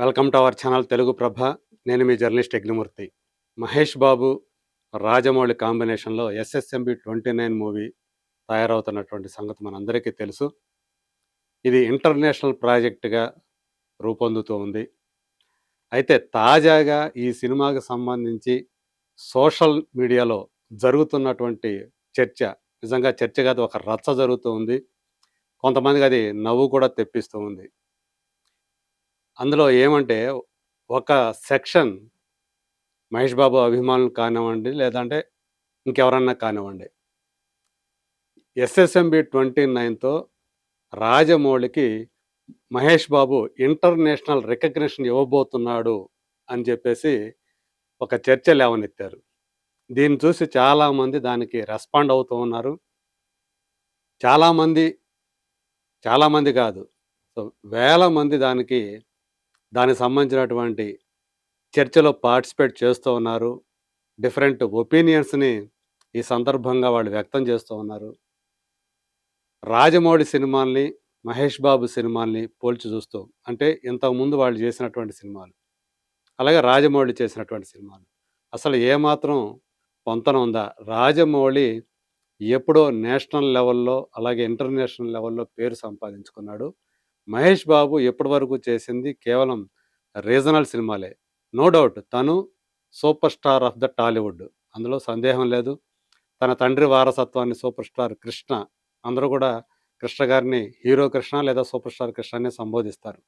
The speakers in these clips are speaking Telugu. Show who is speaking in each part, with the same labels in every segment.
Speaker 1: Welcome to our channel Telugu Prabha. నేను మీ జర్నలిస్ట్ యజ్ఞమూర్తి. మహేష్ బాబు రాజమౌళి కాంబినేషన్లో ఎస్ఎస్ఎంబి ట్వంటీ నైన్ మూవీ తయారవుతున్నటువంటి సంగతి మనందరికీ తెలుసు. ఇది ఇంటర్నేషనల్ ప్రాజెక్టుగా రూపొందుతూ ఉంది. అయితే తాజాగా ఈ సినిమాకి సంబంధించి సోషల్ మీడియాలో జరుగుతున్నటువంటి చర్చ నిజంగా చర్చ కాదు ఒక రచ్చ జరుగుతూ ఉంది. కొంతమందికి అది నవ్వు కూడా తెప్పిస్తూ ఉంది. అందులో ఏమంటే ఒక సెక్షన్ మహేష్ బాబు అభిమానులు కానివ్వండి లేదంటే ఇంకెవరన్నా కానివ్వండి. ఎస్ఎస్ఎంబి ట్వంటీ నైన్తో రాజమౌళికి మహేష్ బాబు ఇంటర్నేషనల్ రికగ్నిషన్ ఇవ్వబోతున్నాడు అని చెప్పేసి ఒక చర్చ లేవనెత్తారు. దీన్ని చూసి చాలామంది దానికి రెస్పాండ్ అవుతూ ఉన్నారు. చాలామంది చాలామంది కాదు సో వేల మంది దానికి దానికి సంబంధించినటువంటి చర్చలో పార్టిసిపేట్ చేస్తూ ఉన్నారు. డిఫరెంట్ ఒపీనియన్స్ని ఈ సందర్భంగా వాళ్ళు వ్యక్తం చేస్తూ ఉన్నారు. రాజమౌళి సినిమాల్ని మహేష్ బాబు సినిమాల్ని పోల్చి చూస్తూ అంటే ఇంతకుముందు వాళ్ళు చేసినటువంటి సినిమాలు అలాగే రాజమౌళి చేసినటువంటి సినిమాలు. అసలు ఏమాత్రం పొంతన ఉందా? రాజమౌళి ఎప్పుడో నేషనల్ లెవెల్లో అలాగే ఇంటర్నేషనల్ లెవెల్లో పేరు సంపాదించుకున్నాడు. మహేష్ బాబు ఎప్పటి వరకు చేసింది కేవలం రీజనల్ సినిమాలే. నో డౌట్ తను super star of the Tollywood. అందులో సందేహం లేదు. తన తండ్రి వారసత్వాన్ని సూపర్ స్టార్ కృష్ణ అందరూ కూడా కృష్ణ గారిని హీరో కృష్ణ లేదా సూపర్ స్టార్ కృష్ణ అని సంబోధిస్తారు.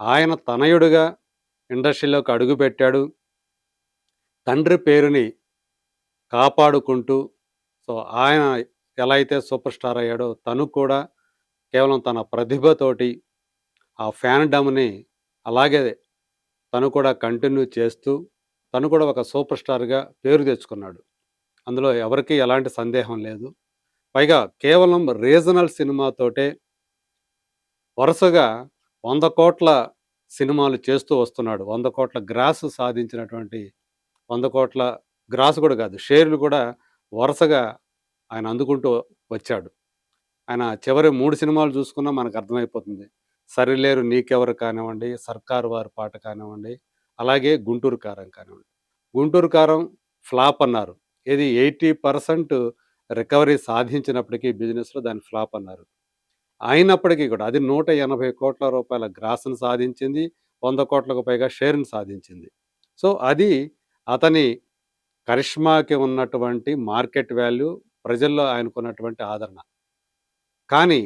Speaker 1: ఆయన తనయుడుగా ఇండస్ట్రీలోకి అడుగుపెట్టాడు తండ్రి పేరుని కాపాడుకుంటూ సో ఆయన ఎలా అయితే సూపర్ స్టార్ అయ్యాడో తను కూడా కేవలం తన ప్రతిభతోటి ఆ ఫ్యాన్డమ్ని అలాగే తను కూడా కంటిన్యూ చేస్తూ తను కూడా ఒక సూపర్ స్టార్గా పేరు తెచ్చుకున్నాడు. అందులో ఎవరికీ ఎలాంటి సందేహం లేదు. పైగా కేవలం రీజనల్ సినిమాతోటే వరుసగా వంద కోట్ల సినిమాలు చేస్తూ వస్తున్నాడు. వంద కోట్ల గ్రాస్ సాధించినటువంటి వంద కోట్ల గ్రాస్ కూడా కాదు షేర్లు కూడా వరుసగా ఆయన అందుకుంటూ వచ్చాడు. ఆయన చివరి మూడు సినిమాలు చూసుకున్నా మనకు అర్థమైపోతుంది. సరిలేరు నీకెవరు కానివ్వండి సర్కారు వారి పాట కానివ్వండి అలాగే గుంటూరు కారం కానివ్వండి. గుంటూరు కారం ఫ్లాప్ అన్నారు. ఇది ఎయిటీ పర్సెంట్ రికవరీ సాధించినప్పటికీ బిజినెస్లో దాని ఫ్లాప్ అన్నారు. అయినప్పటికీ కూడా అది నూట ఎనభై కోట్ల రూపాయల గ్రాస్ను సాధించింది వంద కోట్లకు పైగా షేర్ని సాధించింది. సో అది అతని కరిష్మాకి ఉన్నటువంటి మార్కెట్ వాల్యూ ప్రజల్లో ఆయనకున్నటువంటి ఆదరణ. కానీ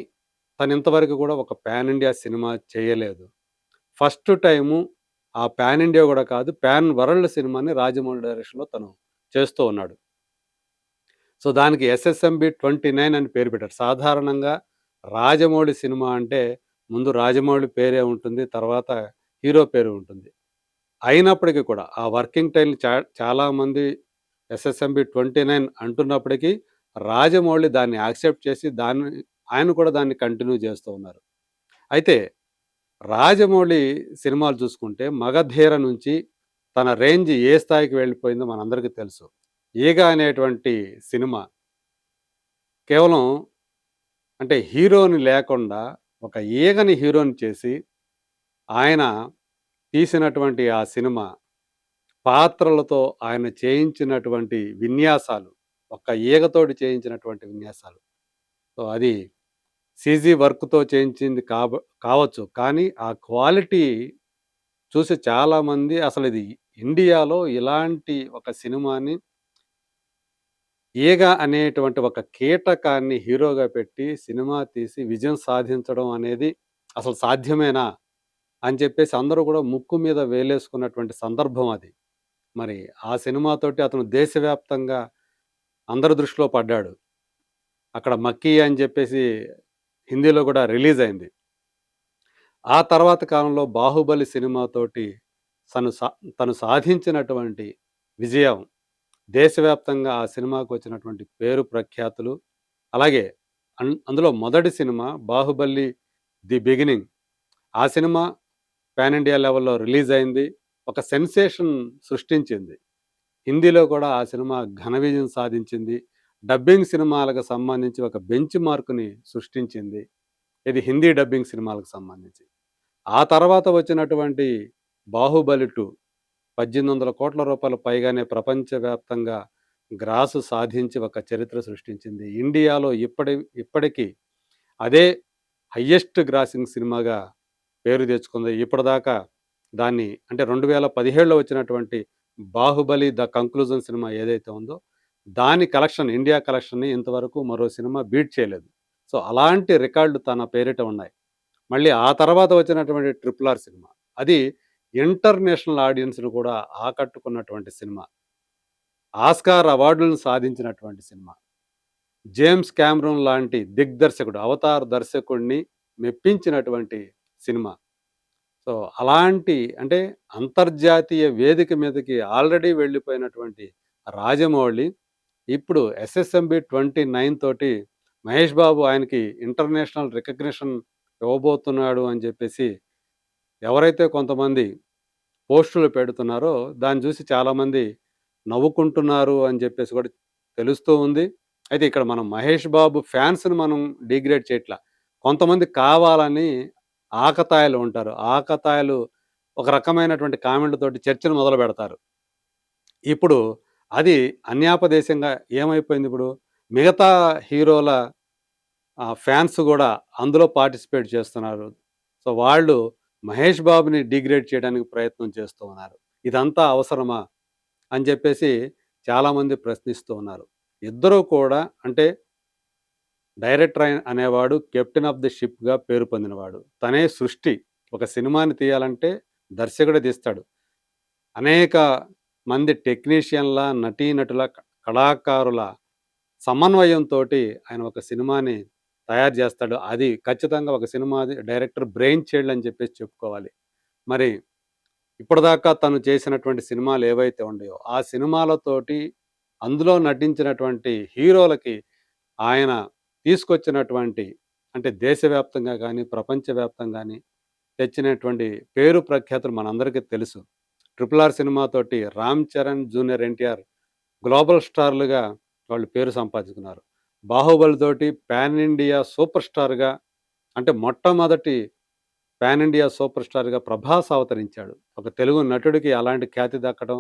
Speaker 1: తను ఇంతవరకు కూడా ఒక పాన్ ఇండియా సినిమా చేయలేదు. ఫస్ట్ టైము ఆ ప్యాన్ ఇండియా కూడా కాదు పాన్ వరల్డ్ సినిమాని రాజమౌళి డైరెక్షన్లో తను చేస్తూ ఉన్నాడు. సో దానికి ఎస్ఎస్ఎంబి ట్వంటీ నైన్ అని పేరు పెట్టారు. సాధారణంగా రాజమౌళి సినిమా అంటే ముందు రాజమౌళి పేరే ఉంటుంది తర్వాత హీరో పేరు ఉంటుంది. అయినప్పటికీ కూడా ఆ వర్కింగ్ టైల్ చా చాలామంది ఎస్ఎస్ఎంబి ట్వంటీ నైన్ అంటున్నప్పటికీ రాజమౌళి దాన్ని యాక్సెప్ట్ చేసి దాన్ని ఆయన కూడా దాన్ని కంటిన్యూ చేస్తూ ఉన్నారు. అయితే రాజమౌళి సినిమాలు చూసుకుంటే మగధీర నుంచి తన రేంజ్ ఏ స్థాయికి వెళ్ళిపోయిందో మనందరికీ తెలుసు. ఈగ అనేటువంటి సినిమా కేవలం అంటే హీరోని లేకుండా ఒక ఈగని హీరోని చేసి ఆయన తీసినటువంటి ఆ సినిమా పాత్రలతో ఆయన చేయించినటువంటి విన్యాసాలు ఒక్క ఈగతోటి చేయించినటువంటి విన్యాసాలు. సో అది సీజీ వర్క్తో చేయించింది కాబ కావచ్చు. కానీ ఆ క్వాలిటీ చూసి చాలామంది అసలు ఇది ఇండియాలో ఇలాంటి ఒక సినిమాని ఈగ అనేటువంటి ఒక కీటకాన్ని హీరోగా పెట్టి సినిమా తీసి విజయం సాధించడం అనేది అసలు సాధ్యమేనా అని చెప్పేసి అందరూ కూడా ముక్కు మీద వేలేసుకున్నటువంటి సందర్భం అది. మరి ఆ సినిమాతోటి అతను దేశవ్యాప్తంగా అందరి దృష్టిలో పడ్డాడు. అక్కడ మక్కీ అని చెప్పేసి హిందీలో కూడా రిలీజ్ అయింది. ఆ తర్వాత కాలంలో బాహుబలి సినిమాతోటి తను సా తను సాధించినటువంటి విజయం దేశవ్యాప్తంగా ఆ సినిమాకు వచ్చినటువంటి పేరు ప్రఖ్యాతులు అలాగే అందులో మొదటి సినిమా బాహుబలి ది బిగినింగ్. ఆ సినిమా పాన్ ఇండియా లెవెల్లో రిలీజ్ అయింది. ఒక సెన్సేషన్ సృష్టించింది. హిందీలో కూడా ఆ సినిమా ఘన విజయం సాధించింది. డబ్బింగ్ సినిమాలకు సంబంధించి ఒక బెంచ్ మార్కుని సృష్టించింది. ఇది హిందీ డబ్బింగ్ సినిమాలకు సంబంధించి. ఆ తర్వాత వచ్చినటువంటి బాహుబలి టూ పద్దెనిమిది వందల కోట్ల రూపాయల పైగానే ప్రపంచవ్యాప్తంగా గ్రాసు సాధించి ఒక చరిత్ర సృష్టించింది. ఇండియాలో ఇప్పటి ఇప్పటికీ అదే హయ్యెస్ట్ గ్రాసింగ్ సినిమాగా పేరు తెచ్చుకుంది. ఇప్పటిదాకా దాన్ని అంటే రెండు వేల పదిహేడులో వచ్చినటువంటి బాహుబలి ద కంక్లూజన్ సినిమా ఏదైతే ఉందో దాని కలెక్షన్ ఇండియా కలెక్షన్ని ఇంతవరకు మరో సినిమా బీట్ చేయలేదు. సో అలాంటి రికార్డులు తన పేరిట ఉన్నాయి. మళ్ళీ ఆ తర్వాత వచ్చినటువంటి ట్రిపుల్ ఆర్ సినిమా అది ఇంటర్నేషనల్ ఆడియన్స్ను కూడా ఆకట్టుకున్నటువంటి సినిమా. ఆస్కార్ అవార్డులను సాధించినటువంటి సినిమా. జేమ్స్ క్యామ్రూన్ లాంటి దిగ్దర్శకుడు అవతార్ దర్శకుడిని మెప్పించినటువంటి సినిమా. సో అలాంటి అంటే అంతర్జాతీయ వేదిక మీదకి ఆల్రెడీ వెళ్ళిపోయినటువంటి రాజమౌళి ఇప్పుడు ఎస్ఎస్ఎంబి ట్వంటీ నైన్ తోటి మహేష్ బాబు ఆయనకి ఇంటర్నేషనల్ రికగ్నిషన్ ఇవ్వబోతున్నాడు అని చెప్పేసి ఎవరైతే కొంతమంది పోస్టులు పెడుతున్నారో దాన్ని చూసి చాలామంది నవ్వుకుంటున్నారు అని చెప్పేసి కూడా తెలుస్తూ ఉంది. అయితే ఇక్కడ మనం మహేష్ బాబు ఫ్యాన్స్ని మనం డిగ్రేడ్ చేయట్లా. కొంతమంది కావాలని ఆకతాయిలు ఉంటారు. ఆకతాయిలు ఒక రకమైనటువంటి కామెంట్లతోటి చర్చను మొదలు పెడతారు ఇప్పుడు అది అన్యాపదేశంగా ఏమైపోయింది ఇప్పుడు? మిగతా హీరోల ఫ్యాన్స్ కూడా అందులో పార్టిసిపేట్ చేస్తున్నారు. సో వాళ్ళు మహేష్ బాబుని డిగ్రేడ్ చేయడానికి ప్రయత్నం చేస్తూ ఉన్నారు. ఇదంతా అవసరమా? అని చెప్పేసి చాలామంది ప్రశ్నిస్తూ ఉన్నారు. ఇద్దరూ కూడా అంటే డైరెక్టర్ అనేవాడు కెప్టెన్ ఆఫ్ ది షిప్గా పేరు పొందినవాడు. తనే సృష్టి. ఒక సినిమాని తీయాలంటే దర్శకుడే తీస్తాడు. అనేక మంది టెక్నీషియన్ల నటీనటుల కళాకారుల సమన్వయంతో ఆయన ఒక సినిమాని తయారు చేస్తాడు. అది ఖచ్చితంగా ఒక సినిమా డైరెక్టర్ బ్రెయిన్ చైల్డ్ అని చెప్పేసి చెప్పుకోవాలి. మరి ఇప్పటిదాకా తను చేసినటువంటి సినిమాలు ఏవైతే ఉన్నాయో ఆ సినిమాలతోటి అందులో నటించినటువంటి హీరోలకి ఆయన తీసుకొచ్చినటువంటి అంటే దేశవ్యాప్తంగా కానీ ప్రపంచవ్యాప్తంగా కానీ తెచ్చినటువంటి పేరు ప్రఖ్యాతులు మనందరికీ తెలుసు. ట్రిపుల్ ఆర్ సినిమాతోటి రామ్ చరణ్ జూనియర్ ఎన్టీఆర్ గ్లోబల్ స్టార్లుగా వాళ్ళు పేరు సంపాదించుకున్నారు. బాహుబలి తోటి పాన్ ఇండియా సూపర్ స్టార్గా అంటే మొట్టమొదటి పాన్ ఇండియా సూపర్ స్టార్గా ప్రభాస్ అవతరించాడు. ఒక తెలుగు నటుడికి అలాంటి ఖ్యాతి దక్కడం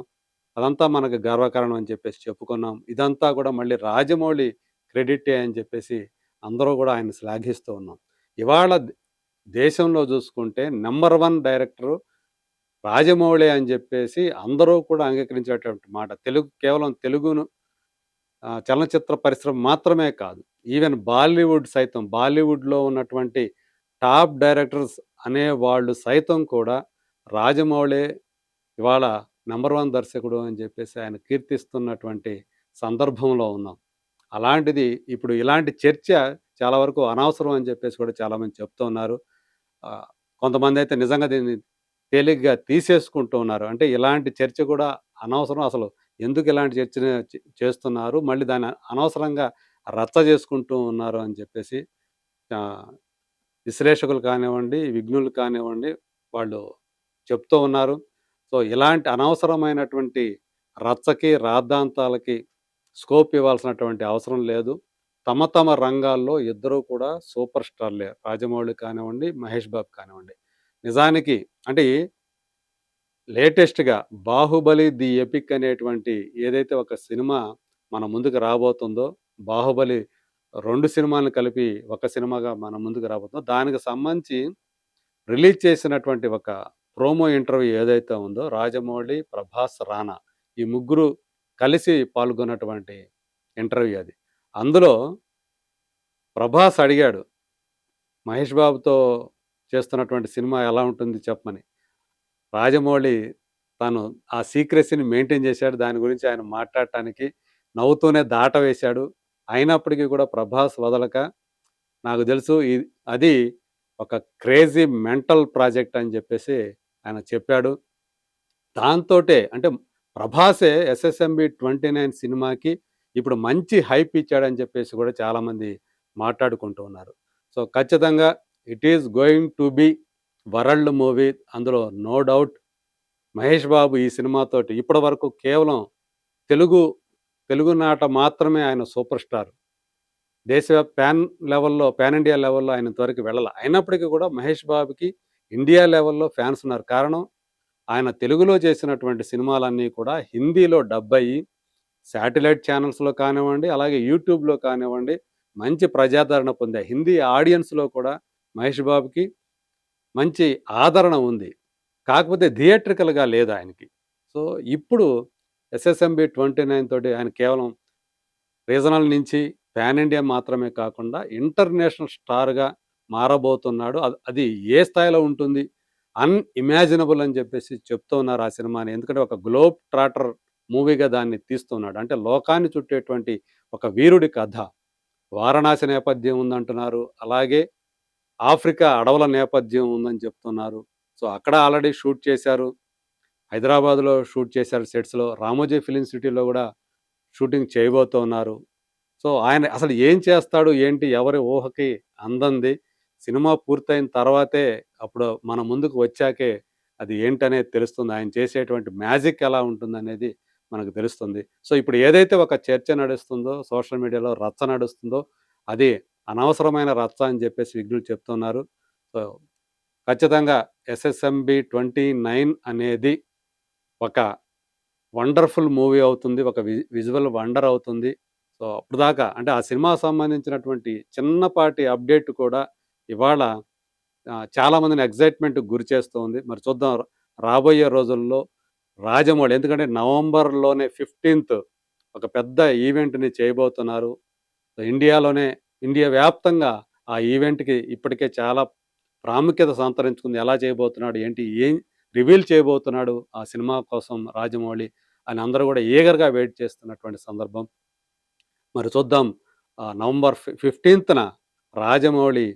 Speaker 1: అదంతా మనకు గర్వకారణం అని చెప్పేసి చెప్పుకున్నాం. ఇదంతా కూడా మళ్ళీ రాజమౌళి క్రెడిటే అని చెప్పేసి అందరూ కూడా ఆయన శ్లాఘిస్తూ ఉన్నాం. ఇవాళ దేశంలో చూసుకుంటే నెంబర్ వన్ డైరెక్టరు రాజమౌళి అని చెప్పేసి అందరూ కూడా అంగీకరించేటువంటి మాట. తెలుగు కేవలం తెలుగును చలనచిత్ర పరిశ్రమ మాత్రమే కాదు ఈవెన్ బాలీవుడ్ సైతం బాలీవుడ్లో ఉన్నటువంటి టాప్ డైరెక్టర్స్ అనే వాళ్ళు సైతం కూడా రాజమౌళి ఇవాళ నెంబర్ వన్ దర్శకుడు అని చెప్పేసి ఆయన కీర్తిస్తున్నటువంటి సందర్భంలో ఉన్నాం. అలాంటిది ఇప్పుడు ఇలాంటి చర్చ చాలా వరకు అనవసరం అని చెప్పేసి కూడా చాలామంది చెప్తూ ఉన్నారు కొంతమంది అయితే నిజంగా దీన్ని తేలిగ్గా తీసేసుకుంటూ ఉన్నారు. అంటే ఇలాంటి చర్చ కూడా అనవసరం అసలు. ఎందుకు ఇలాంటి చర్చ చేస్తున్నారు? మళ్ళీ దాన్ని అనవసరంగా రచ్చ చేసుకుంటూ ఉన్నారు అని చెప్పేసి విశ్లేషకులు కానివ్వండి విఘ్నులు కానివ్వండి వాళ్ళు చెప్తూ ఉన్నారు. సో ఇలాంటి అనవసరమైనటువంటి రచ్చకి రాద్ధాంతాలకి స్కోప్ ఇవ్వాల్సినటువంటి అవసరం లేదు. తమ తమ రంగాల్లో ఇద్దరూ కూడా సూపర్ స్టార్లే. రాజమౌళి కానివ్వండి మహేష్ బాబు కానివ్వండి. నిజానికి అంటే లేటెస్ట్గా బాహుబలి ది ఎపిక్ అనేటువంటి ఏదైతే ఒక సినిమా మన ముందుకు రాబోతుందో బాహుబలి రెండు సినిమాలను కలిపి ఒక సినిమాగా మన ముందుకు రాబోతుందో దానికి సంబంధించి రిలీజ్ చేసినటువంటి ఒక ప్రోమో ఇంటర్వ్యూ ఏదైతే ఉందో రాజమౌళి ప్రభాస్ రానా ఈ ముగ్గురు కలిసి పాల్గొన్నటువంటి ఇంటర్వ్యూ అది. అందులో ప్రభాస్ అడిగాడు మహేష్ బాబుతో చేస్తున్నటువంటి సినిమా ఎలా ఉంటుంది చెప్పమని. రాజమౌళి తను ఆ సీక్రెసీని మెయింటైన్ చేశాడు. దాని గురించి ఆయన మాట్లాడటానికి నవ్వుతూనే దాట వేశాడు. అయినప్పటికీ కూడా ప్రభాస్ వదలక నాకు తెలుసు అది ఒక క్రేజీ మెంటల్ ప్రాజెక్ట్ అని చెప్పేసి ఆయన చెప్పాడు. దాంతోటే అంటే ప్రభాసే ఎస్ఎస్ఎంబి ట్వంటీ నైన్ సినిమాకి ఇప్పుడు మంచి హైప్ ఇచ్చాడని చెప్పేసి కూడా చాలామంది మాట్లాడుకుంటూ ఉన్నారు. సో ఖచ్చితంగా it is going to be world movie. అందులో నో డౌట్ మహేష్ బాబు ఈ సినిమాతోటి ఇప్పటి వరకు కేవలం తెలుగు తెలుగు నాట మాత్రమే ఆయన సూపర్ స్టార్. దేశ ప్యాన్ లెవెల్లో ప్యాన్ ఇండియా లెవెల్లో ఆయన ఇంతవరకు వెళ్ళాలి. అయినప్పటికీ కూడా మహేష్ బాబుకి ఇండియా లెవెల్లో ఫ్యాన్స్ ఉన్నారు. కారణం ఆయన తెలుగులో చేసినటువంటి సినిమాలన్నీ కూడా హిందీలో డబ్ అయ్యి శాటిలైట్ ఛానల్స్‌లో కానివ్వండి, అలాగే యూట్యూబ్‌లో కానివ్వండి, మంచి ప్రజాదరణ పొందాయి. హిందీ ఆడియన్స్‌లో కూడా మహేష్ బాబుకి మంచి ఆదరణ ఉంది. కాకపోతే థియేట్రికల్‌గా లేదు ఆయనకి. సో, ఇప్పుడు ఎస్ఎస్ఎంబి 29 తోటి ఆయన కేవలం రీజనల్ నుంచి పాన్ ఇండియా మాత్రమే కాకుండా ఇంటర్నేషనల్ స్టార్‌గా మారబోతున్నాడు. అది ఏ స్థాయిలో ఉంటుంది? అన్‌ఇమాజినబుల్ అని చెప్పేసి చెప్తూ ఉన్నారు ఆ సినిమాని. ఎందుకంటే ఒక గ్లోబ్ ట్రాటర్ మూవీగా దాన్ని తీస్తున్నాడు. అంటే లోకాన్ని చుట్టేటువంటి ఒక వీరుడి కథ. వారణాసి నేపథ్యం ఉందంటున్నారు. అలాగే ఆఫ్రికా అడవుల నేపథ్యం ఉందని చెప్తున్నారు. సో, అక్కడ ఆల్రెడీ షూట్ చేశారు. హైదరాబాద్‌లో షూట్ చేశారు సెట్స్‌లో. రామోజీ ఫిలిం సిటీలో కూడా షూటింగ్ చేయబోతున్నారు. సో, ఆయన అసలు ఏం చేస్తాడు? ఏంటి? ఎవరి ఊహకి అందంది. సినిమా పూర్తయిన తర్వాతే అప్పుడు మన ముందుకు వచ్చాకే అది ఏంటనేది తెలుస్తుంది. ఆయన చేసేటువంటి మ్యాజిక్ ఎలా ఉంటుందనేది మనకు తెలుస్తుంది. సో, ఇప్పుడు ఏదైతే ఒక చర్చ నడుస్తుందో, సోషల్ మీడియాలో రచ్చ నడుస్తుందో, అది అనవసరమైన రచ్చ అని చెప్పేసి విజ్ఞులు చెప్తున్నారు. సో, ఖచ్చితంగా ఎస్ఎస్ఎంబి 29 అనేది ఒక వండర్‌ఫుల్ మూవీ అవుతుంది. ఒక వి విజువల్ వండర్ అవుతుంది. సో, అప్పటిదాకా అంటే ఆ సినిమాకి సంబంధించినటువంటి చిన్నపాటి అప్డేట్ కూడా ఇవాళ చాలామందిని ఎగ్జైట్మెంట్ గురి చేస్తుంది మరి చూద్దాం రాబోయే రోజుల్లో రాజమౌళి ఎందుకంటే నవంబర్‌లోనే 15థ్ ఒక పెద్ద ఈవెంట్‌ని చేయబోతున్నారు. ఇండియాలోనే ఇండియా వ్యాప్తంగా ఆ ఈవెంట్‌కి ఇప్పటికే చాలా ప్రాముఖ్యత సంతరించుకుంది. ఎలా చేయబోతున్నాడు? ఏంటి? ఏం రివీల్ చేయబోతున్నాడు ఆ సినిమా కోసం రాజమౌళి అని అందరూ కూడా ఈగర్‌గా వెయిట్ చేస్తున్నటువంటి సందర్భం. మరి చూద్దాం నవంబర్ ఫిఫ్టీన్త్న రాజమౌళి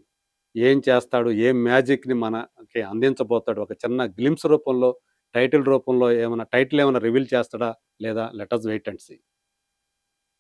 Speaker 1: ఏం చేస్తాడు? ఏం మ్యాజిక్‌ని మనకి అందించబోతాడు? ఒక చిన్న గ్లిమ్స్ రూపంలో, టైటిల్ రూపంలో ఏమైనా టైటిల్ ఏమైనా రివీల్ చేస్తాడా? లేదా? Let wait and see.